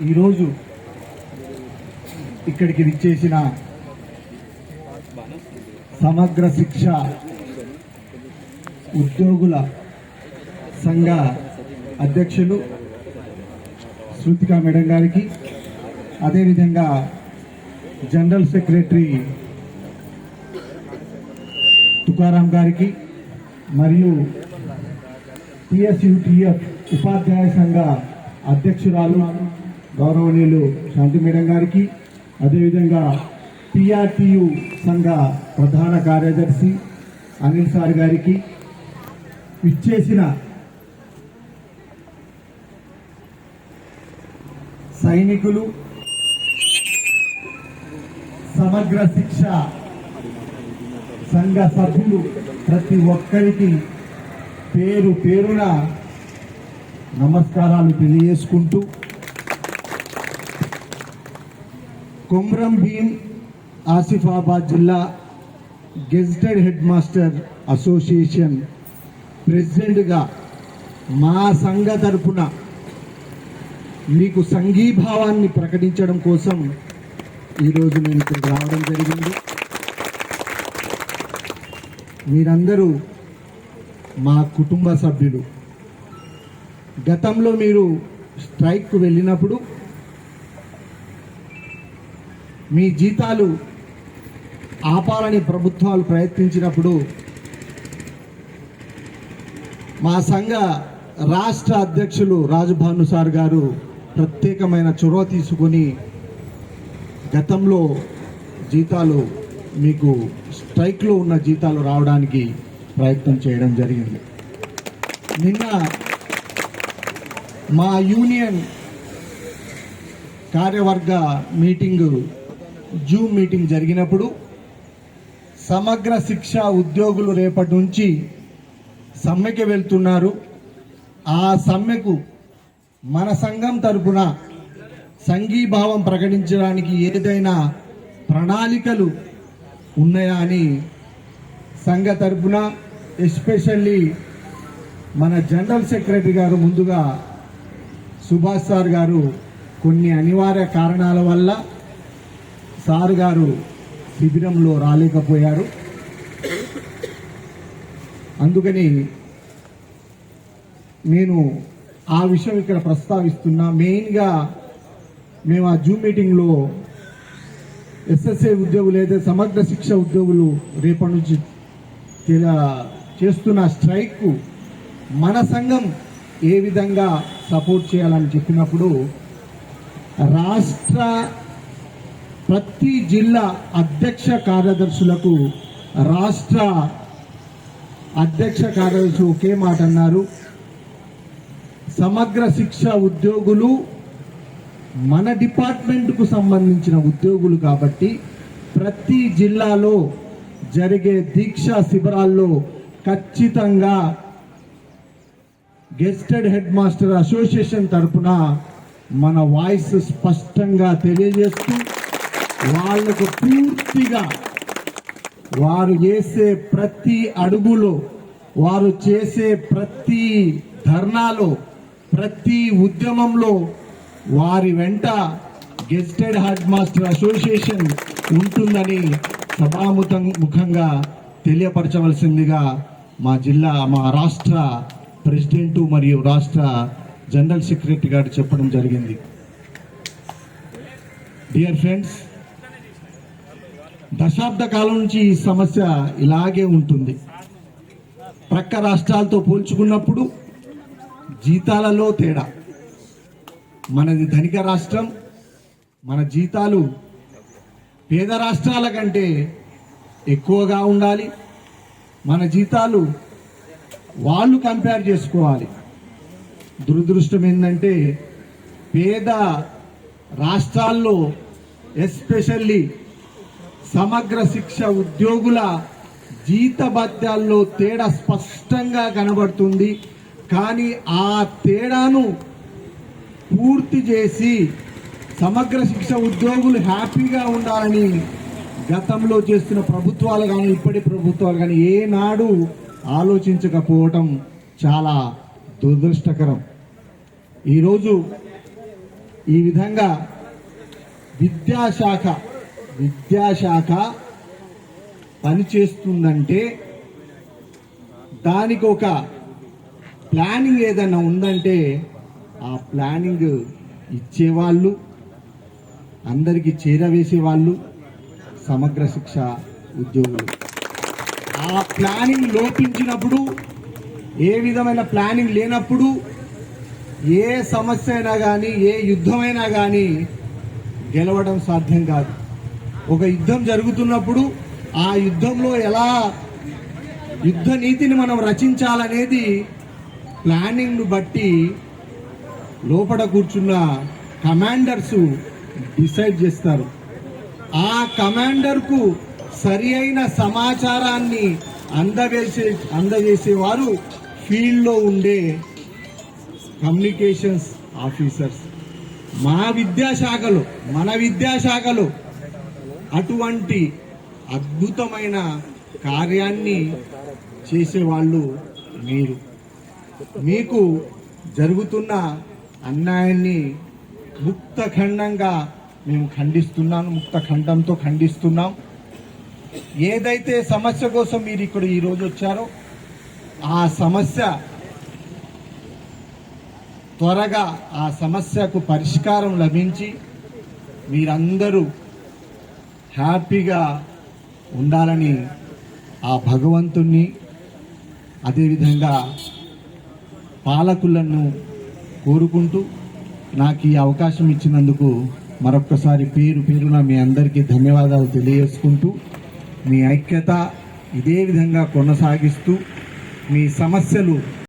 ఈరోజు ఇక్కడికి విచ్చేసిన సమగ్ర శిక్ష ఉద్యోగుల సంఘ అధ్యక్షులు శృతికా మేడం గారికి అదేవిధంగా జనరల్ సెక్రటరీ తుకారాం గారికి మరియు టిఎస్యుటిఎఫ్ ఉపాధ్యాయ సంఘ అధ్యక్షురాలు గౌరవనీయులు శాంతి మేడం గారికి అదేవిధంగా పిఆర్టియు సంఘ ప్రధాన కార్యదర్శి అనిల్ సార్ గారికి ఇచ్చేసిన సైనికులు సమగ్ర శిక్ష సంఘ సభ్యులు ప్రతి ఒక్కరికి పేరు పేరున నమస్కారాలు తెలియజేసుకుంటూ కొమ్రం భీం ఆసిఫాబాద్ జిల్లా గెజిటెడ్ హెడ్ మాస్టర్ అసోసియేషన్ ప్రెసిడెంట్గా మా సంఘ తరపున మీకు సంఘీభావాన్ని ప్రకటించడం కోసం ఈరోజు నేను ఇక్కడికి రావడం జరిగింది. మీరందరూ మా కుటుంబ సభ్యులు. గతంలో మీరు స్ట్రైక్కు వెళ్ళినప్పుడు మీ జీతాలు ఆపాలని ప్రభుత్వాలు ప్రయత్నించినప్పుడు మా సంఘ రాష్ట్ర అధ్యక్షులు రాజభాను సార్ గారు ప్రత్యేకమైన చొరవ తీసుకొని గతంలో జీతాలు మీకు స్ట్రైక్లో ఉన్న జీతాలు రావడానికి ప్రయత్నం చేయడం జరిగింది. నిన్న మా యూనియన్ కార్యవర్గ మీటింగు జూమ్ మీటింగ్ జరిగినప్పుడు సమగ్ర శిక్ష ఉద్యోగులు రేపటి నుంచి సమ్మెకి వెళ్తున్నారు. ఆ సమ్మెకు మన సంఘం తరపున సంఘీభావం ప్రకటించడానికి ఏదైనా ప్రణాళికలు ఉన్నాయా అని సంఘ తరపున ఎస్పెషల్లీ మన జనరల్ సెక్రటరీ గారు ముందుగా సుభాష్ సార్ గారు కొన్ని అనివార్య కారణాల వల్ల సార్ గారు శిబిరంలో రాలేకపోయారు. అందుకని నేను ఆ విషయం ఇక్కడ ప్రస్తావిస్తున్నా. మెయిన్గా మేము ఆ జూమ్ మీటింగ్లో ఎస్ఎస్ఏ ఉద్యోగులు లేదా సమగ్ర శిక్ష ఉద్యోగులు రేపటి నుంచి చేస్తున్న స్ట్రైక్ మన సంఘం ఏ విధంగా సపోర్ట్ చేయాలని చెప్పినప్పుడు రాష్ట్ర ప్రతి జిల్లా అధ్యక్ష కార్యదర్శులకు రాష్ట్ర అధ్యక్ష కార్యదర్శి ఒకే మాట అన్నారు. సమగ్ర శిక్ష ఉద్యోగులు మన డిపార్ట్మెంట్కు సంబంధించిన ఉద్యోగులు కాబట్టి ప్రతి జిల్లాలో జరిగే దీక్షా శిబిరాల్లో ఖచ్చితంగా గెస్టెడ్ హెడ్ మాస్టర్ అసోసియేషన్ తరపున మన వాయిస్ స్పష్టంగా తెలియజేస్తూ వాళ్ళకు పూర్తిగా వారు చేసే ప్రతి అడుగులో వారు చేసే ప్రతి ధర్నాలో ప్రతి ఉద్యమంలో వారి వెంట గెస్టెడ్ హెడ్ మాస్టర్ అసోసియేషన్ ఉంటుందని సభాముఖం ముఖంగా తెలియపరచవలసిందిగా మా జిల్లా మా రాష్ట్ర ప్రెసిడెంటు మరియు రాష్ట్ర జనరల్ సెక్రటరీ గారు చెప్పడం జరిగింది. డియర్ ఫ్రెండ్స్ దశాబ్ద కాలం నుంచి ఈ సమస్య ఇలాగే ఉంటుంది. ప్రక్క రాష్ట్రాలతో పోల్చుకున్నప్పుడు జీతాలలో తేడా. మనది ధనిక రాష్ట్రం మన జీతాలు పేద రాష్ట్రాల కంటే ఎక్కువగా ఉండాలి. మన జీతాలు వాళ్ళు కంపేర్ చేసుకోవాలి. దురదృష్టం ఏంటంటే పేద రాష్ట్రాల్లో ఎస్పెషల్లీ సమగ్ర శిక్ష ఉద్యోగుల జీతభత్యాల్లో తేడా స్పష్టంగా కనబడుతుంది. కానీ ఆ తేడాను పూర్తి చేసి సమగ్ర శిక్ష ఉద్యోగులు హ్యాపీగా ఉండాలని గతంలో చేస్తున్న ప్రభుత్వాలు కానీ ఇప్పటి ప్రభుత్వాలు కానీ ఏనాడు ఆలోచించకపోవటం చాలా దురదృష్టకరం. ఈరోజు ఈ విధంగా విద్యాశాఖ విద్యాశాఖ పనిచేస్తుందంటే దానికి ఒక ప్లానింగ్ ఏదైనా ఉందంటే ఆ ప్లానింగ్ ఇచ్చేవాళ్ళు అందరికీ చేరవేసే వాళ్ళు సమగ్ర శిక్ష ఉద్యోగులు. ఆ ప్లానింగ్ లోపించినప్పుడు ఏ విధమైన ప్లానింగ్ లేనప్పుడు ఏ సమస్య అయినా కానీ ఏ యుద్ధమైనా కానీ గెలవడం సాధ్యం కాదు. ఒక యుద్ధం జరుగుతున్నప్పుడు ఆ యుద్ధంలో ఎలా యుద్ధ నీతిని మనం రచించాలనేది ప్లానింగ్ను బట్టి లోపల కూర్చున్న కమాండర్స్ డిసైడ్ చేస్తారు. ఆ కమాండర్కు సరి అయిన సమాచారాన్ని అందవేసే అందజేసేవారు ఫీల్డ్లో ఉండే కమ్యూనికేషన్స్ ఆఫీసర్స్. మా విద్యాశాఖలో మన విద్యాశాఖలో అటువంటి అద్భుతమైన కార్యాన్ని చేసేవాళ్ళు మీరు. మీకు జరుగుతున్న అన్యాయాన్ని ముక్తఖండంగా మేము ఖండిస్తున్నాను ముక్తఖండంతో ఖండిస్తున్నాం. ఏదైతే సమస్య కోసం మీరు ఇక్కడ ఈరోజు వచ్చారో ఆ సమస్య త్వరగా ఆ సమస్యకు పరిష్కారం లభించి మీరందరూ హ్యాపీగా ఉండాలని ఆ భగవంతుణ్ణి అదేవిధంగా పాలకులను కోరుకుంటూ నాకు ఈ అవకాశం ఇచ్చినందుకు మరొక్కసారి పేరు పేరున మీ అందరికీ ధన్యవాదాలు తెలియజేసుకుంటూ మీ ఐక్యత ఇదే విధంగా కొనసాగిస్తూ మీ సమస్యలు